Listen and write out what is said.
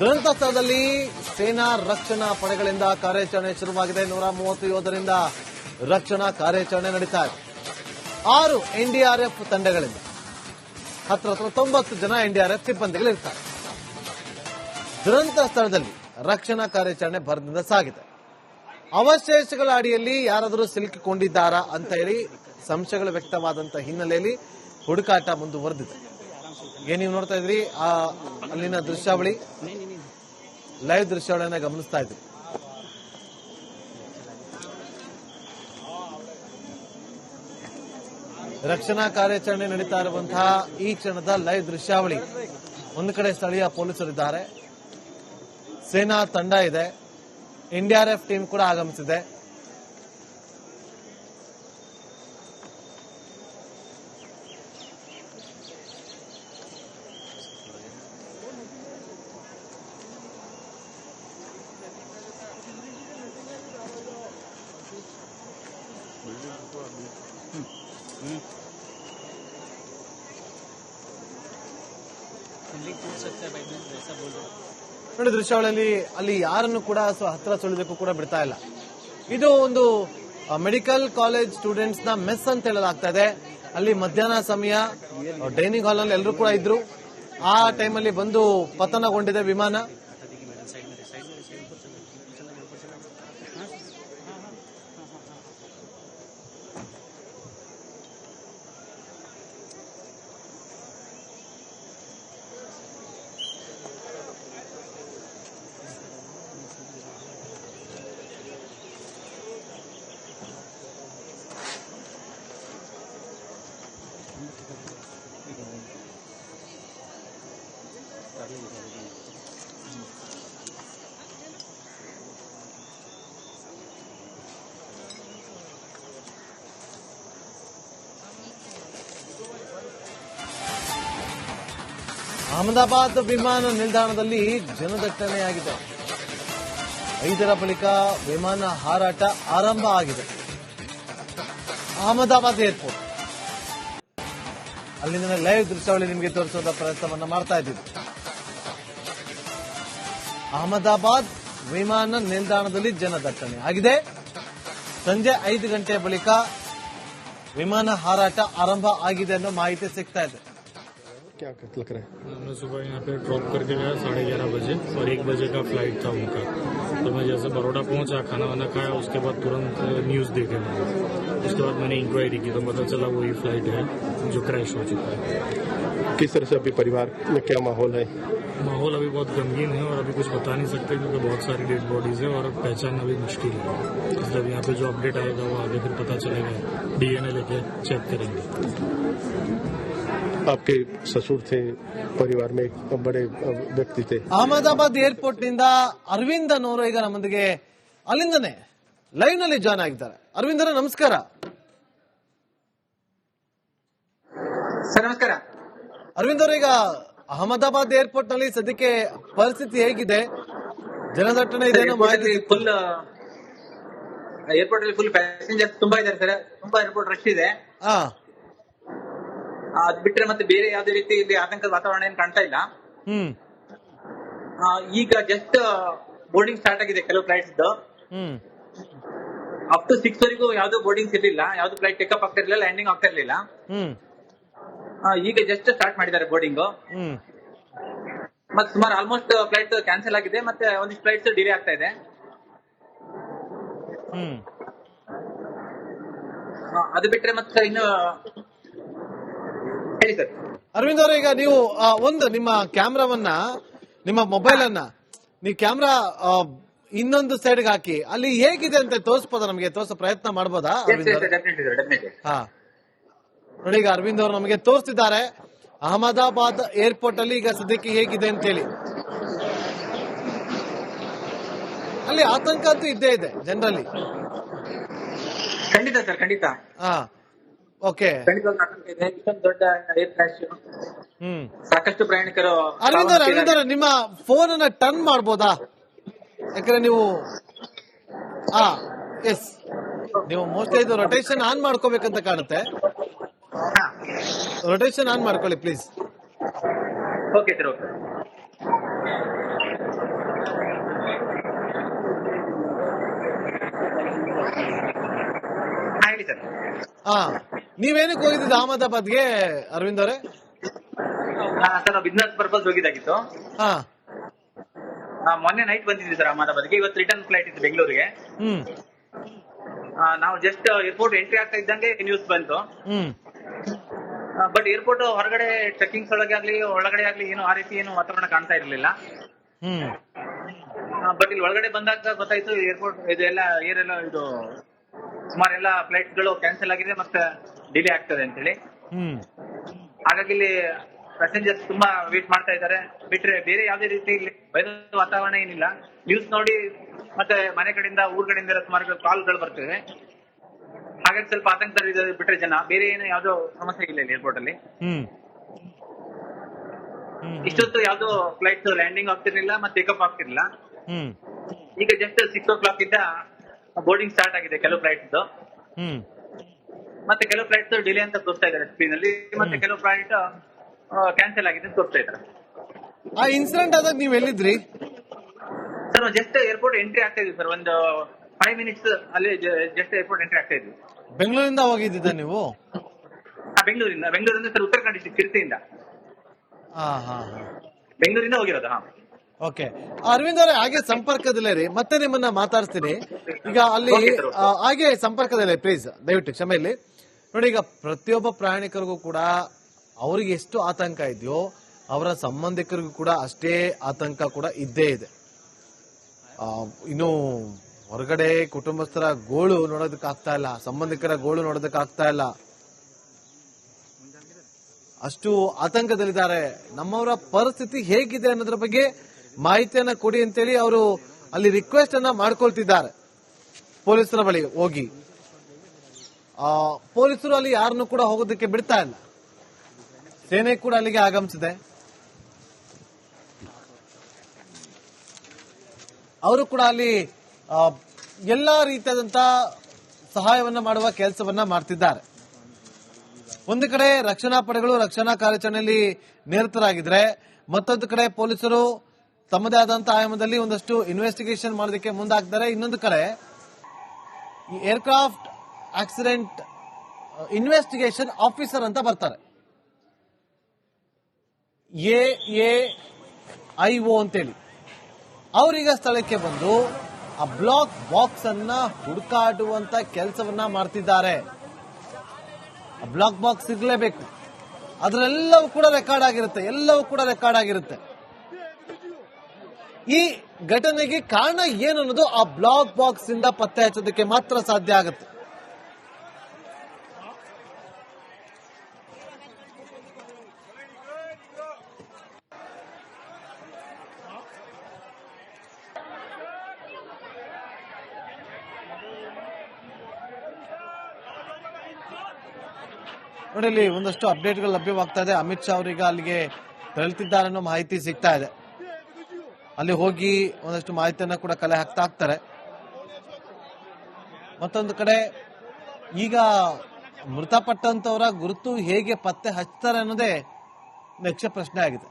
ದುರಂತ ಸ್ಥಳದಲ್ಲಿ ಸೇನಾ ರಕ್ಷಣಾ ಪಡೆಗಳಿಂದ ಕಾರ್ಯಾಚರಣೆ ಶುರುವಾಗಿದೆ. ನೂರ ಮೂವತ್ತು ಯೋಧರಿಂದ ರಕ್ಷಣಾ ಕಾರ್ಯಾಚರಣೆ ನಡೀತಾ ಇದೆ. ಆರು ಎನ್ಡಿಆರ್ಎಫ್ ತಂಡಗಳಿಂದ ಹತ್ರ ಹತ್ರ ತೊಂಬತ್ತು ಜನ ಎನ್ಡಿಆರ್ಎಫ್ ಸಿಬ್ಬಂದಿಗಳಿರ್ತಾರೆ. ದುರಂತ ಸ್ಥಳದಲ್ಲಿ ರಕ್ಷಣಾ ಕಾರ್ಯಾಚರಣೆ ಭರದಿಂದ ಸಾಗಿದೆ. ಅವಶೇಷಗಳ ಅಡಿಯಲ್ಲಿ ಯಾರಾದರೂ ಸಿಲುಕಿಕೊಂಡಿದ್ದಾರಾ ಅಂತ ಹೇಳಿ ಸಂಶಯಗಳು ವ್ಯಕ್ತವಾದಂತ ಹಿನ್ನೆಲೆಯಲ್ಲಿ ಹುಡುಕಾಟ ಮುಂದುವರೆದಿದೆ. ಏನ್ ನೀವು ನೋಡ್ತಾ ಇದ್ರಿ? ಆ, ಅಲ್ಲಿನ ದೃಶ್ಯಾವಳಿ. ಲೈವ್ ದೃಶ್ಯಾವಳಿಯನ್ನ ಗಮನಿಸ್ತಾ ಇದ್ರು. ರಕ್ಷಣಾ ಕಾರ್ಯಾಚರಣೆ ನಡೀತಾ ಇರುವಂತಹ ಈ ಕ್ಷಣದ ಲೈವ್ ದೃಶ್ಯಾವಳಿ. ಒಂದು ಕಡೆ ಸ್ಥಳೀಯ ಪೊಲೀಸರಿದ್ದಾರೆ ಸೇನಾ ತಂಡ ಇದೆ. ಎನ್ಡಿಆರ್ಎಫ್ ಟೀಮ್ ಕೂಡ ಆಗಮಿಸಿದೆ. ನೋಡಿ ದೃಶ್ಯಾವಳಿಯಲ್ಲಿ ಅಲ್ಲಿ ಯಾರನ್ನು ಕೂಡ ಹತ್ರ ಸುಳಿದಕ್ಕೂ ಕೂಡ ಬಿಡ್ತಾ ಇಲ್ಲ. ಇದು ಒಂದು ಮೆಡಿಕಲ್ ಕಾಲೇಜ್ ಸ್ಟೂಡೆಂಟ್ಸ್ನ ಮೆಸ್ ಅಂತ ಹೇಳಲಾಗ್ತಾ ಇದೆ. ಅಲ್ಲಿ ಮಧ್ಯಾಹ್ನ ಸಮಯ ಡೈನಿಂಗ್ ಹಾಲ್ನಲ್ಲಿ ಎಲ್ಲರೂ ಕೂಡ ಇದ್ರು. ಆ ಟೈಮಲ್ಲಿ ಬಂದು ಪತನಗೊಂಡಿದೆ ವಿಮಾನ. ಅಹಮದಾಬಾದ್ ವಿಮಾನ ನಿಲ್ದಾಣದಲ್ಲಿ ಜನದಟ್ಟಣೆಯಾಗಿದೆ. ಐದರ ಬಳಿಕ ವಿಮಾನ ಹಾರಾಟ ಆರಂಭ ಆಗಿದೆ. ಅಹಮದಾಬಾದ್ ಏರ್ಪೋರ್ಟ್. ಅಲ್ಲಿಂದ ಲೈವ್ ದೃಶ್ಯಾವಳಿ ನಿಮಗೆ ತೋರಿಸುವಂತಹ ಪ್ರಯತ್ನವನ್ನ ಮಾಡ್ತಾ ಇದ್ದೀವಿ ಅಹಮದಾಬಾದ್ ವಿಮಾನ ನಿಲ್ದಾಣದಲ್ಲಿ ಜನದಟ್ಟಣೆ ಆಗಿದೆ. ಸಂಜೆ ಐದು ಗಂಟೆ ಬಳಿಕ ವಿಮಾನ ಹಾರಾಟ ಆರಂಭ ಆಗಿದೆ ಅನ್ನೋ ಮಾಹಿತಿ ಸಿಗ್ತಾ ಇದೆ. क्या लग रहा है? हमने सुबह यहाँ पे ड्रॉप करके गया साढ़े ग्यारह बजे और एक बजे का फ़्लाइट था उनका। तो मैं जैसे बड़ोड़ा पहुँचा खाना वाना खाया उसके बाद तुरंत न्यूज़ देखे मैंने। उसके बाद मैंने इंक्वायरी की तो पता चला वही फ़्लाइट है जो क्रैश हो चुका है। किस तरह से अभी परिवार में क्या माहौल है? माहौल अभी बहुत गमगीन है और अभी कुछ बता नहीं सकते क्योंकि बहुत सारी डेड बॉडीज है और पहचान अभी मुश्किल है। मतलब यहाँ पे जो अपडेट आएगा वो आगे फिर पता चलेगा। डीएनए लेके चेक करेंगे। आपके ससुर थे परिवार में एक बड़े व्यक्ति थे ಅಹಮದಾಬಾದ್ ಏರ್ಪೋರ್ಟ್ ನಿಂದ ಅರವಿಂದ್ ಅನ್ನೋರು ಈಗ ನಮ್ಮೊಂದಿಗೆ ಅಲ್ಲಿಂದನೇ ಲೈವ್ ನಲ್ಲಿ ಜಾಯ್ನ್ ಆಗಿದ್ದಾರೆ ಅರವಿಂದ್ ಅವರೇ ನಮಸ್ಕಾರ ಸರ್ ನಮಸ್ಕಾರ ಅರವಿಂದ್ ಅವರು ಈಗ ಅಹಮದಾಬಾದ್ ಏರ್ಪೋರ್ಟ್ ನಲ್ಲಿ ಸದ್ಯಕ್ಕೆ ಪರಿಸ್ಥಿತಿ ಹೇಗಿದೆ ಜನದಟ್ಟಣೆ ಇದೆ ಅನ್ನೋ ಮಾಹಿತಿ ಸಿಕ್ತು. ಫುಲ್ ಏರ್ಪೋರ್ಟ್ ಅಲ್ಲಿ ಫುಲ್ ಪ್ಯಾಸೆಂಜರ್ ತುಂಬಾ ಇದ್ದಾರೆ ಸರ್ ತುಂಬಾ ಏರ್ಪೋರ್ಟ್ ರಶ್ ಇದೆ ಆ, ಆ, ಅದ್ ಬಿಟ್ರೆ ಮತ್ತೆ ಬೇರೆ ಯಾವ್ದೇ ರೀತಿ ಇಲ್ಲಿ ಆತಂಕದ ವಾತಾವರಣ ಏನ್ ಕಾಣ್ತಾ ಇಲ್ಲ. ಹ್ಮ್. ಆ, ಈಗ ಜಸ್ಟ್ ಬೋರ್ಡಿಂಗ್ ಸ್ಟಾರ್ಟ್ ಆಗಿದೆ ಕೆಲವು ಫ್ಲೈಟ್ಸ್ ಹ್ಮ್. ಅಪ್ ಟು ಸಿಕ್ಸ್ ವರೆಗೂ ಯಾವ್ದು ಬೋರ್ಡಿಂಗ್ ಇರ್ಲಿಲ್ಲ ಯಾವ್ದು ಫ್ಲೈಟ್ ಟೇಕಪ್ ಆಗ್ತಾ ಇರ್ಲಿಲ್ಲ ಲ್ಯಾಂಡಿಂಗ್ ಆಗ್ತಾ ಇರ್ಲಿಲ್ಲ. ಈಗ ಜಸ್ಟ್ ಸ್ಟಾರ್ಟ್ ಮಾಡಿದ್ದಾರೆ ಬೋರ್ಡಿಂಗ್ ಹ್ಮ್. ಮತ್ತೆ ಸುಮಾರು ಆಲ್ಮೋಸ್ಟ್ ಫ್ಲೈಟ್ ಕ್ಯಾನ್ಸಲ್ ಆಗಿದೆ ಮತ್ತೆ ಒಂದಿಷ್ಟು ಫ್ಲೈಟ್ಸ್ ಡಿಲೇ ಆಗ್ತಾ ಇದೆ. ಅದು ಬಿಟ್ರೆ ಮತ್ತೆ ಇನ್ನು ಹೇಳಿ ಸರ್. ಅರವಿಂದ್ ಅವರೇ ಈಗ ನೀವು ಆ, ಒಂದು ನಿಮ್ಮ ಕ್ಯಾಮ್ರಾವನ್ನ ನಿಮ್ಮ ಮೊಬೈಲ್ ಅನ್ನ ನೀವು ಕ್ಯಾಮ್ರಾ ಇನ್ನೊಂದು ಸೈಡ್ಗೆ ಹಾಕಿ ಅಲ್ಲಿ ಹೇಗಿದೆ ಅಂತ ತೋರಿಸ್ಬೋದಾ ನಮಗೆ? ತೋರಿಸೋ ಪ್ರಯತ್ನ ಮಾಡ್ಬೋದಾ ಅರವಿಂದ್ ಅವರೇ? ಡೆಫಿನೆಟ್ಲಿ ಸರ್ ಡೆಫಿನೆಟ್ಲಿ ಹಾ. ನೋಡಿ ಈಗ ಅರವಿಂದ್ ಅವರು ನಮಗೆ ತೋರಿಸ್ತಿದ್ದಾರೆ ಅಹಮದಾಬಾದ್ ಏರ್ಪೋರ್ಟ್ ಅಲ್ಲಿ ಈಗ ಸದ್ಯಕ್ಕೆ ಹೇಗಿದೆ ಅಂತ ಹೇಳಿ. ಅಲ್ಲಿ ಆತಂಕ ಅಂತೂ ಇದ್ದೇ ಇದೆ ಜನರಲ್ಲಿ. ಖಂಡಿತ ಸರ್ ಖಂಡಿತ. ಹಾ. ಓಕೆ ಇದೆ ಇಷ್ಟೊಂದು ದೊಡ್ಡ ಏರ್ ಕ್ರಾಶ್ ಹ್ಮ್. ಸಾಕಷ್ಟು ಪ್ರಯಾಣಿಕರು ಅರವಿಂದ್ ಅವ್ರೆ, ಅರವಿಂದ್ ಅವ್ರೆ, ನಿಮ್ಮ ಫೋನ್ ಅನ್ನ ಟರ್ನ್ ಮಾಡ್ಬೋದಾ? ಯಾಕಂದ್ರೆ ನೀವು ಹಾ ಎಸ್ ನೀವು ಮೋಸ್ಟ್ಲಿ ಇದು ರೊಟೇಷನ್ ಆನ್ ಮಾಡ್ಕೋಬೇಕಂತ ಕಾಣುತ್ತೆ. ರೊಟೇಷನ್ ಆನ್ ಮಾಡ್ಕೊಳ್ಳಿ ಪ್ಲೀಸ್ ಓಕೆ ಸರ್ ಓಕೆ ಹೇಳಿ ಸರ್ ಹಾ ನೀವೇನಕ್ಕೆ ಹೋಗಿದ್ದು ಅಹಮದಾಬಾದ್ಗೆ ಅರವಿಂದ್ ಅವರೇ? ಸರ್ ಬಿಸ್ನೆಸ್ ಪರ್ಪಸ್ ಹೋಗಿದ್ದಾಗಿತ್ತು. ಹಾ. ಆ, ಮೊನ್ನೆ ನೈಟ್ ಬಂದಿದ್ವಿ ಸರ್ ಅಹಮದಾಬಾದ್ಗೆ. ಇವತ್ತು ರಿಟರ್ನ್ ಫ್ಲೈಟ್ ಇತ್ತು ಬೆಂಗಳೂರಿಗೆ. ಹ್ಮ್. ಆ, ನಾವು ಜಸ್ಟ್ ಏರ್ಪೋರ್ಟ್ ಎಂಟ್ರಿ ಆಗ್ತಾ ಇದ್ದಂಗೆ ನ್ಯೂಸ್ ಬಂತು. ಹ್ಮ್. ಬಟ್ ಏರ್ಪೋರ್ಟ್ ಹೊರಗಡೆ ಚೆಕಿಂಗ್ಸ್ ಒಳಗೆ ಆಗ್ಲಿ ಒಳಗಡೆ ಆಗ್ಲಿ ಏನು ಆ ರೀತಿ ಏನು ವಾತಾವರಣ ಕಾಣ್ತಾ ಇರಲಿಲ್ಲ. ಹ್ಮ್. ಬಟ್ ಇಲ್ಲಿ ಒಳಗಡೆ ಬಂದಾಗ ಗೊತ್ತಾಯ್ತು ಏರ್ಪೋರ್ಟ್ ಇದೆಲ್ಲ ಏರ್ ಎಲ್ಲ ಇದು ಸುಮಾರು ಎಲ್ಲ ಫ್ಲೈಟ್ಗಳು ಕ್ಯಾನ್ಸಲ್ ಆಗಿದೆ ಮತ್ತೆ ಡಿಲೇ ಆಗ್ತದೆ ಅಂತ ಹೇಳಿ ಹ್ಮ್. ಹಾಗಾಗಿ ಇಲ್ಲಿ ಪ್ಯಾಸೆಂಜರ್ಸ್ ತುಂಬಾ ವೇಟ್ ಮಾಡ್ತಾ ಇದ್ದಾರೆ. ಬಿಟ್ರೆ ಬೇರೆ ಯಾವುದೇ ರೀತಿ ಇಲ್ಲಿ ಭಯದ ವಾತಾವರಣ ಏನಿಲ್ಲ. ನ್ಯೂಸ್ ನೋಡಿ ಮತ್ತೆ ಮನೆ ಕಡೆಯಿಂದ ಊರ್ ಕಡೆಯಿಂದ ಸುಮಾರು ಕಾಲ್ಗಳು ಬರ್ತವೆ ಹಾಗಾಗಿ ಸ್ವಲ್ಪ ಆತಂಕದಲ್ಲಿ ಬಿಟ್ರೆ ಜನ. ಬೇರೆ ಏನು ಯಾವ್ದೋ ಸಮಸ್ಯೆ ಇಲ್ಲ ಇಲ್ಲಿ ಏರ್ಪೋರ್ಟ್ ಅಲ್ಲಿ. ಹ್ಮ್. ಹ್ಮ್. ಇಷ್ಟೊತ್ತು ಯಾವ್ದೋ ಫ್ಲೈಟ್ ಲ್ಯಾಂಡಿಂಗ್ ಆಗ್ತಿರ್ಲಿಲ್ಲ ಮತ್ತೆ ಟೇಕಪ್ ಆಗ್ತಿರ್ಲಿಲ್ಲ. ಹ್ಮ್. ಈಗ ಜಸ್ಟ್ ಸಿಕ್ಸ್ ಓ ಕ್ಲಾಕ್ ಇಂದ ಬೋರ್ಡಿಂಗ್ ಸ್ಟಾರ್ಟ್ ಆಗಿದೆ ಕೆಲವು ಫ್ಲೈಟ್ ಹ್ಮ್. ಮತ್ತೆ ಕೆಲವು ಫ್ಲೈಟ್ ಡಿಲೇ ಅಂತ ತೋರಿಸ್ತಾ ಇದ್ದಾರೆ ಸ್ಕ್ರೀನ್ ಅಲ್ಲಿ. ಮತ್ತೆ ಕೆಲವು ಫ್ಲೈಟ್ ಕ್ಯಾನ್ಸಲ್ ಆಗಿದೆ ಅಂತ ತೋರಿಸ್ತಾ ಇದ್ದಾರೆ. ಆ ಇನ್ಸಿಡೆಂಟ್ ಆದಾಗ ನೀವ್ ಎಲ್ಲಿದ್ರಿ? ಸರ್ ಜಸ್ಟ್ ಏರ್ಪೋರ್ಟ್ ಎಂಟ್ರಿ ಆಗ್ತಾ ಇದ್ವಿ ಸರ್. ಒಂದು ಫೈವ್ ಮಿನಿಟ್ಸ್ ಅಲ್ಲಿ ಜಸ್ಟ್ ಏರ್ಪೋರ್ಟ್ ಎಂಟ್ರಿ ಆಗ್ತಾ ಇದ್ವಿ. ಬೆಂಗಳೂರಿಂದ ಹೋಗಿದ್ದಿದ್ದ ನೀವು? ಬೆಂಗಳೂರಿಂದ. ಬೆಂಗಳೂರಿಂದ ಸರ್ ಉತ್ತರ ಕನ್ನಡ ಡಿಸ್ಟ್ರಿಕ್ಟ್ ತಿರುತಿಯಿಂದ ಹಾ ಹಾ ಹಾ. ಬೆಂಗಳೂರಿಂದ ಹೋಗಿರೋದು ಹಾ. ಓಕೆ ಅರವಿಂದ್ ಅವರೇ ಹಾಗೆ ಸಂಪರ್ಕದಲ್ಲೇ ರೀ ಮತ್ತೆ ನಿಮ್ಮನ್ನ ಮಾತಾಡ್ತೀನಿ ಈಗ ಅಲ್ಲಿ ಹಾಗೆ ಸಂಪರ್ಕದಲ್ಲೇ ಪ್ಲೀಸ್ ದಯವಿಟ್ಟು ಕ್ಷಮೆ ಇಲ್ಲಿ ನೋಡಿ, ಈಗ ಪ್ರತಿಯೊಬ್ಬ ಪ್ರಯಾಣಿಕರಿಗೂ ಕೂಡ ಅವರಿಗೆ ಎಷ್ಟು ಆತಂಕ ಇದೆಯೋ, ಅವರ ಸಂಬಂಧಿಕರಿಗೂ ಕೂಡ ಅಷ್ಟೇ ಆತಂಕ ಕೂಡ ಇದ್ದೇ ಇದೆ. ಇನ್ನು ಹೊರಗಡೆ ಕುಟುಂಬಸ್ಥರ ಗೋಳು ನೋಡೋದಕ್ಕೆ ಆಗ್ತಾ ಇಲ್ಲ, ಸಂಬಂಧಿಕರ ಗೋಳು ನೋಡೋದಕ್ಕೆ ಆಗ್ತಾ ಇಲ್ಲ. ಅಷ್ಟು ಆತಂಕದಲ್ಲಿದ್ದಾರೆ. ನಮ್ಮವರ ಪರಿಸ್ಥಿತಿ ಹೇಗಿದೆ ಅನ್ನೋದ್ರ ಬಗ್ಗೆ ಮಾಹಿತಿಯನ್ನ ಕೊಡಿ ಅಂತೇಳಿ ಅವರು ಅಲ್ಲಿ ರಿಕ್ವೆಸ್ಟ್ ಅನ್ನ ಮಾಡ್ಕೊಳ್ತಿದ್ದಾರೆ. ಪೊಲೀಸರ ಬಳಿ ಹೋಗಿ. ಪೊಲೀಸರು ಅಲ್ಲಿ ಯಾರನ್ನು ಕೂಡ ಹೋಗೋದಕ್ಕೆ ಬಿಡ್ತಾ ಇಲ್ಲ. ಸೇನೆ ಕೂಡ ಅಲ್ಲಿಗೆ ಆಗಮಿಸಿದೆ. ಅವರು ಕೂಡ ಅಲ್ಲಿ ಎಲ್ಲಾ ರೀತಿಯಾದಂತ ಸಹಾಯವನ್ನ ಮಾಡುವ ಕೆಲಸವನ್ನ ಮಾಡ್ತಿದ್ದಾರೆ. ಒಂದು ಕಡೆ ರಕ್ಷಣಾ ಪಡೆಗಳು ರಕ್ಷಣಾ ಕಾರ್ಯಾಚರಣೆಯಲ್ಲಿ ನಿರತರಾಗಿದ್ರೆ, ಮತ್ತೊಂದು ಕಡೆ ಪೊಲೀಸರು ತಮ್ಮದೇ ಆದಂತಹ ಆಯಾಮದಲ್ಲಿ ಒಂದಷ್ಟು ಇನ್ವೆಸ್ಟಿಗೇಷನ್ ಮಾಡೋದಕ್ಕೆ ಮುಂದಾಗ್ತಾರೆ. ಇನ್ನೊಂದು ಕಡೆ ಏರ್ಕ್ರಾಫ್ಟ್ ಆಕ್ಸಿಡೆಂಟ್ ಇನ್ವೆಸ್ಟಿಗೇಷನ್ ಆಫೀಸರ್ ಅಂತ ಬರ್ತಾರೆ. ಎ ಎ ಐ ಓ ಅಂತೇಳಿ. ಅವರೀಗ ಸ್ಥಳಕ್ಕೆ ಬಂದು ಆ ಬ್ಲಾಕ್ ಬಾಕ್ಸ್ ಅನ್ನ ಹುಡುಕಾಡುವಂತ ಕೆಲಸವನ್ನ ಮಾಡ್ತಿದ್ದಾರೆ. ಬ್ಲಾಕ್ ಬಾಕ್ಸ್ ಇರಲೇಬೇಕು ಅದರೆಲ್ಲವೂ ಕೂಡ ರೆಕಾರ್ಡ್ ಆಗಿರುತ್ತೆ, ಎಲ್ಲವೂ ಕೂಡ ರೆಕಾರ್ಡ್ ಆಗಿರುತ್ತೆ. ಈ ಘಟನೆಗೆ ಕಾರಣ ಏನನ್ನೋದು ಆ ಬ್ಲಾಕ್ ಬಾಕ್ಸ್ ಇಂದ ಪತ್ತೆ ಹಚ್ಚೋದಕ್ಕೆ ಮಾತ್ರ ಸಾಧ್ಯ ಆಗುತ್ತೆ. ನೋಡಿ ಇಲ್ಲಿ ಒಂದಷ್ಟು ಅಪ್ಡೇಟ್ಗಳು ಲಭ್ಯವಾಗ್ತಾ ಇದೆ. ಅಮಿತ್ ಶಾ ಅವರೀಗ ಅಲ್ಲಿಗೆ ತೆರಳುತ್ತಿದ್ದಾರೆ ಅನ್ನೋ ಮಾಹಿತಿ ಸಿಗ್ತಾ ಇದೆ. ಅಲ್ಲಿ ಹೋಗಿ ಒಂದಷ್ಟು ಮಾಹಿತಿಯನ್ನ ಕೂಡ ಕಲೆ ಹಾಕ್ತಾ ಹಾಕ್ತಾರೆ ಮತ್ತೊಂದು ಕಡೆ ಈಗ ಮೃತಪಟ್ಟಂತವರ ಗುರುತು ಹೇಗೆ ಪತ್ತೆ ಹಚ್ತಾರೆ ಅನ್ನೋದೇ ನೆಚ್ಚ ಪ್ರಶ್ನೆ ಆಗಿದೆ.